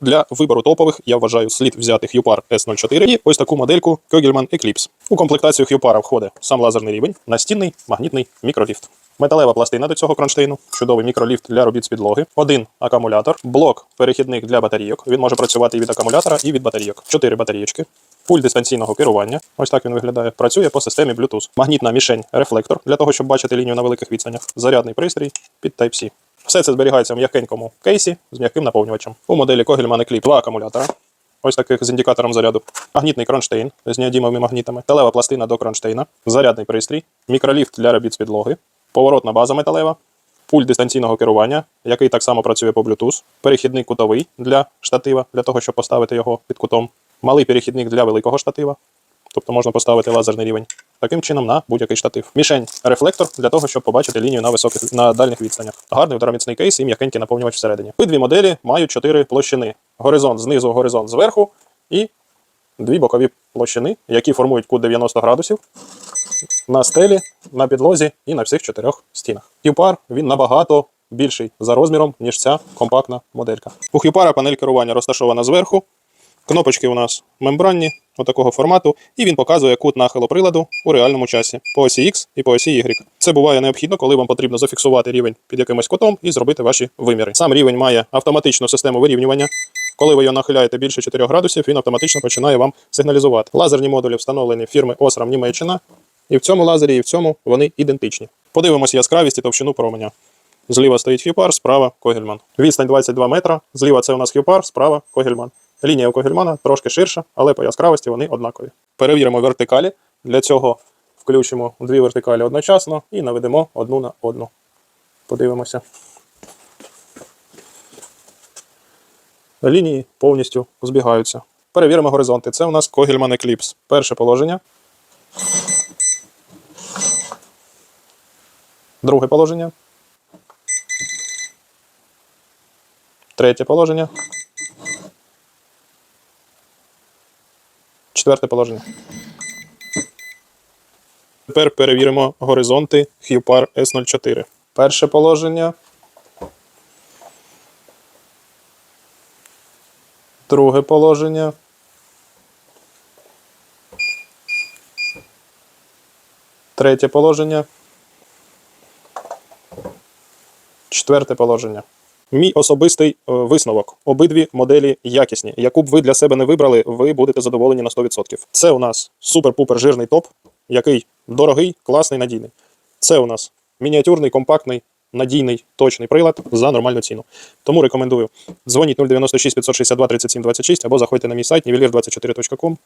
Для вибору топових я вважаю слід взяти Hupar S04 і ось таку модельку Kögelmann Eclipse. У комплектацію Hupar входить сам лазерний рівень, настінний магнітний мікроліфт. Металева пластина до цього кронштейну, чудовий мікроліфт для робіт з підлоги, один акумулятор, блок перехідник для батарійок. Він може працювати і від акумулятора, і від батарійок. Чотири батарійки. Пульт дистанційного керування. Ось так він виглядає. Працює по системі Bluetooth. Магнітна мішень, рефлектор для того, щоб бачити лінію на великих відстанях. Зарядний пристрій під Type-C. Все це зберігається в м'якенькому кейсі з м'яким наповнювачем. У моделі Kogelmann Eclipse два акумулятора. Ось таких з індикатором заряду. Магнітний кронштейн з неодімовими магнітами, металева пластина до кронштейна, зарядний пристрій, мікроліфт для робіт з підлоги, поворотна база металева, пульт дистанційного керування, який так само працює по Bluetooth, перехідний кутовий для штатива, для того, щоб поставити його під кутом, малий перехідник для великого штатива, тобто можна поставити лазерний рівень. Таким чином на будь-який штатив. Мішень рефлектор для того, щоб побачити лінію на високих на дальніх відстанях. Гарний удароміцний кейс і м'якенький наповнювач всередині. Обидві моделі мають чотири площини: горизонт знизу, горизонт зверху і дві бокові площини, які формують кут 90 градусів на стелі, на підлозі і на всіх чотирьох стінах. Hupar він набагато більший за розміром, ніж ця компактна моделька. У Hupar панель керування розташована зверху. Кнопочки у нас мембранні, отакого формату, і він показує кут нахилу приладу у реальному часі по осі X і по осі Y. Це буває необхідно, коли вам потрібно зафіксувати рівень під якимось кутом і зробити ваші виміри. Сам рівень має автоматичну систему вирівнювання. Коли ви його нахиляєте більше 4 градусів, він автоматично починає вам сигналізувати. Лазерні модулі встановлені фірми Osram Німеччина, і в цьому лазері, і в цьому вони ідентичні. Подивимося яскравість і товщину променя. Зліва стоїть Hupar, справа Когельман. Відстань 22 метра. Зліва це у нас Hupar, справа Когельман. Лінія у Когельмана трошки ширша, але по яскравості вони однакові. Перевіримо вертикалі. Для цього включимо дві вертикалі одночасно і наведемо одну на одну. Подивимося. Лінії повністю збігаються. Перевіримо горизонти. Це у нас Когельман Eclipse. Перше положення. Друге положення. Третє положення. Четверте положення. Тепер перевіримо горизонти Hupar S04. Перше положення. Друге положення. Третє положення. Четверте положення. Мій особистий е, висновок. Обидві моделі якісні. Яку б ви для себе не вибрали, ви будете задоволені на 100%. Це у нас супер-пупер жирний топ, який дорогий, класний, надійний. Це у нас мініатюрний, компактний, надійний, точний прилад за нормальну ціну. Тому рекомендую. Дзвоніть 096 562 37 26 або заходьте на мій сайт nivelir24.com.